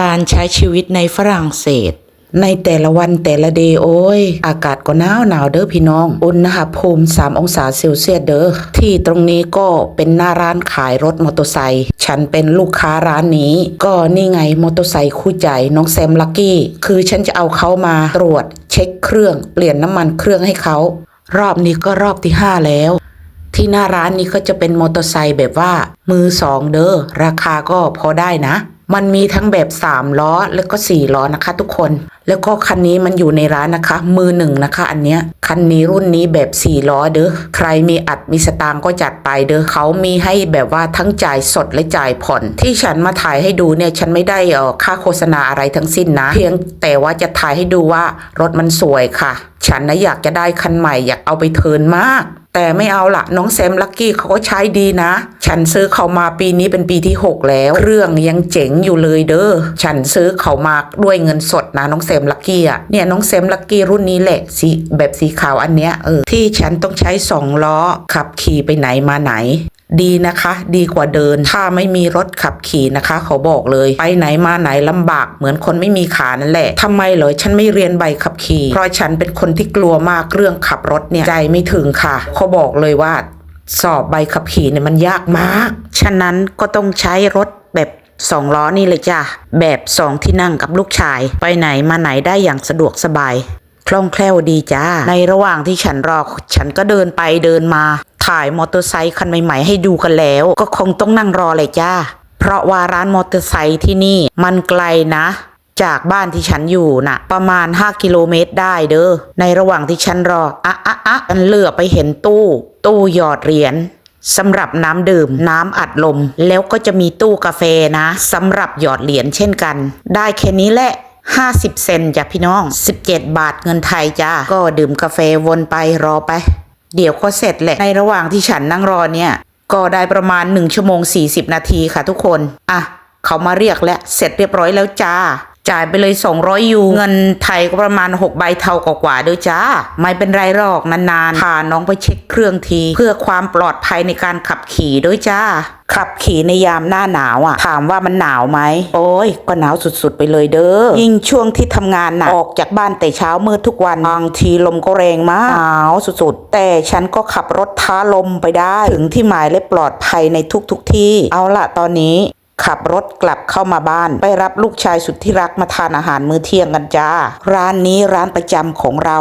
การใช้ชีวิตในฝรั่งเศส ในแต่ละวันแต่ละเดย์โอ้ย อากาศก็หนาวหนาวเด้อพี่น้อง อุณหภูมิ 3 องศาเซลเซียสเด้อที่ตรงนี้ก็เป็นหน้าร้านขายรถมอเตอร์ไซค์ฉันเป็นลูกค้าร้านนี้ ก็นี่ไงมอเตอร์ไซค์คู่ใจน้องแซมลักกี้ คือฉันจะเอาเขามาตรวจเช็คเครื่องเปลี่ยนน้ำมันเครื่องให้เขา รอบนี้ก็รอบที่ห้าแล้วที่หน้าร้านนี้ก็จะเป็นมอเตอร์ไซค์แบบว่ามือสองเด้อราคาก็พอได้นะ มันมีทั้งแบบ 3 ล้อแล้วก็ 4 ล้อนะคะ ทุกคน แล้วก็คันนี้มันอยู่ในร้านนะคะ มือหนึ่งนะคะ อันเนี้ยคันนี้รุ่นนี้แบบ 4 ล้อเด้อใครมีอัดมีสตางก็จัดไปเด้อเขามีให้แบบว่าทั้งจ่ายสดและจ่ายผ่อน ที่ฉันมาถ่ายให้ดูเนี่ยฉันไม่ได้เออค่าโฆษณาอะไรทั้งสิ้นนะ เพียงแต่ว่าจะถ่ายให้ดูว่ารถมันสวยค่ะฉันนะอยากจะได้คันใหม่อยากเอาไปเทินมาก แต่ไม่เอาละน้องแซมลักกี้เขาก็ใช้ดีนะ ฉันซื้อเขามาปีนี้เป็นปีที่ 6 แล้ว เครื่องยังเจ๋งอยู่เลยเด้อฉันซื้อเขามาด้วยเงินสดนะน้องแซมลักกี้อะเนี่ยน้องแซมลักกี้รุ่นนี้แหละสีแบบสีขาวอันเนี้ยเออที่ฉันต้องใช้สองล้อขับขี่ไปไหนมาไหน ดีนะคะ ดีกว่าเดิน ถ้าไม่มีรถขับขี่นะคะ เขาบอกเลย ไปไหนมาไหนลำบากเหมือนคนไม่มีขานั่นแหละทำไมเหรอฉันไม่เรียนใบขับขี่ เพราะฉันเป็นคนที่กลัวมากเรื่องขับรถเนี่ยใจไม่ถึงค่ะ เขาบอกเลยว่า สอบใบขับขี่เนี่ยมันยากมาก ฉะนั้นก็ต้องใช้รถแบบสองล้อนี่เลยจ้ะแบบสองที่นั่งกับลูกชาย ไปไหนมาไหนได้อย่างสะดวกสบายคล่องแคล่วดีจ้าในระหว่างที่ฉันรอ ฉันก็เดินไปเดินมา ถ่ายมอเตอร์ไซค์คันใหม่ ๆ ให้ดูกันแล้ว ก็คงต้องนั่งรอเลยจ้า เพราะว่าร้านมอเตอร์ไซค์ที่นี่มันไกลนะจากบ้านที่ฉันอยู่น่ะ ประมาณ 5 กิโลเมตรได้เด้อ ในระหว่างที่ฉันรอ อะอะอะฉันเลือไปเห็นตู้ ตู้หยอดเหรียญสำหรับน้ำดื่มน้ำอัดลม แล้วก็จะมีตู้กาแฟนะสำหรับหยอดเหรียญเช่นกัน ได้แค่นี้แหละ 50 เซนจ้ะพี่น้อง 17 บาทเงินไทยจ้าก็ดื่มกาแฟวนไปรอไป เดี๋ยวก็เสร็จแหละ ในระหว่างที่ฉันนั่งรอเนี่ย ก็ได้ประมาณ 1 ชั่วโมง 40 นาทีค่ะทุกคน อะ เขามาเรียกแล้วเสร็จเรียบร้อยแล้วจ้า จ่ายไปเลย 200 ยู เงินไทยก็ประมาณ 6 ใบเท่ากว่าๆด้วยจ้า ไม่เป็นไรหรอกนานๆพาน้องไปเช็คเครื่องที เพื่อความปลอดภัยในการขับขี่ด้วยจ้า ขับขี่ในยามหน้าหนาวอะ ถามว่ามันหนาวไหม โอ้ย ก็หนาวสุดๆไปเลยเด้อ ยิ่งช่วงที่ทำงานหนักออกจากบ้านแต่เช้ามืดทุกวัน บางทีลมก็แรงมาก หนาวสุดๆ แต่ฉันก็ขับรถท้าลมไปได้ ถึงที่หมายและปลอดภัยในทุกๆทที่ เอาละตอนนี้ ขับรถกลับเข้ามาบ้าน ไปรับลูกชายสุดที่รักมาทานอาหารมื้อเที่ยงกันจ้า ร้านนี้ร้านประจำของเรา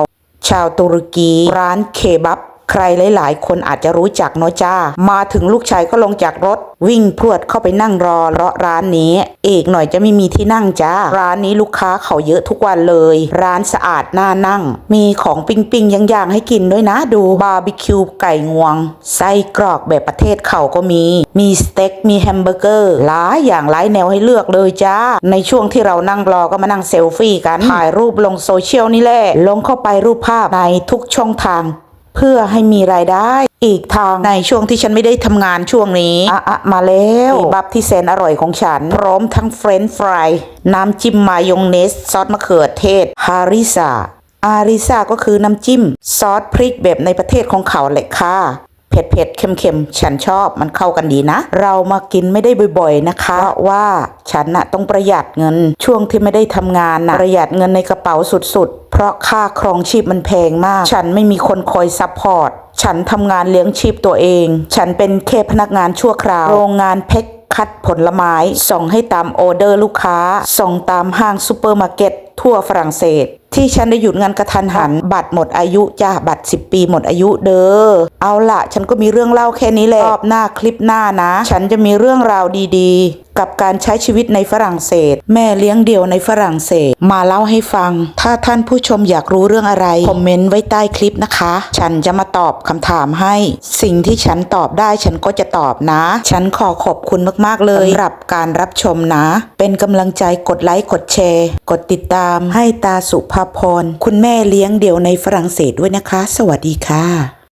ชาวตุรกี ร้านเคบับ ใครหลาย ๆ คนอาจจะรู้จักเนาะจ้า มาถึงลูกชายก็ลงจากรถ วิ่งพรวดเข้าไปนั่งรอเราะร้านนี้ เอกหน่อยจะไม่มีที่นั่งจ้า ร้านนี้ลูกค้าเขาเยอะทุกวันเลย ร้านสะอาดน่านั่ง มีของปิ้งปิงย่างๆให้กินด้วยนะดูบาร์บีคิวไก่งวง ไส้กรอกแบบประเทศเขาก็มี มีสเต็กมีแฮมเบอร์เกอร์หลายอย่างหลายแนวให้เลือกเลยจ้า ในช่วงที่เรานั่งรอก็มานั่งเซลฟี่กันถ่ายรูปลงโซเชียลนี่แหละลงเข้าไปรูปภาพในทุกช่องทาง เพื่อให้มีรายได้ อีกทางในช่วงที่ฉันไม่ได้ทำงานช่วงนี้อะอะมาแล้วบับที่แสนอร่อยของฉัน พร้อมทั้งเฟรนช์ฟรายน้ำจิ้มมายองเนส ซอสมะเขือเทศ ฮาริซาอาริซาก็คือน้ำจิ้ม ซอสพริกแบบในประเทศของเขาแหละค่ะ เผ็ดเผ็ดๆเค็มเค็มๆ ฉันชอบมันเข้ากันดีนะ เรามากินไม่ได้บ่อย ๆ นะคะเพราะว่าฉันน่ะต้องประหยัดเงินช่วงที่ไม่ได้ทำงานน่ะประหยัดเงินในกระเป๋าสุดๆ เพราะค่าครองชีพมันแพงมาก ฉันไม่มีคนคอยซัพพอร์ตฉันทำงานเลี้ยงชีพตัวเอง ฉันเป็นแค่พนักงานชั่วคราว โรงงานเพ็ก คัดผลไม้ ส่งให้ตามออเดอร์ลูกค้า ส่งตามห้างซูเปอร์มาร์เก็ตทั่วฝรั่งเศส ที่ฉันได้หยุดงานกระทันหัน บัตรหมดอายุจ้าบัตร 10 ปีหมดอายุเด้อเอาละฉันก็มีเรื่องเล่าแค่นี้แหละรอบหน้าคลิปหน้านะ ฉันจะมีเรื่องราวดีๆ กับการใช้ชีวิตในฝรั่งเศส แม่เลี้ยงเดี่ยวในฝรั่งเศส มาเล่าให้ฟัง ถ้าท่านผู้ชมอยากรู้เรื่องอะไร คอมเมนต์ไว้ใต้คลิปนะคะ ฉันจะมาตอบคำถามให้ สิ่งที่ฉันตอบได้ฉันก็จะตอบนะ ฉันขอขอบคุณมากๆเลยสำหรับการรับชมนะ เป็นกำลังใจกดไลค์กดแชร์ กดติดตามให้ตาสุภาพรคุณแม่เลี้ยงเดี่ยวในฝรั่งเศสด้วยนะคะ สวัสดีค่ะ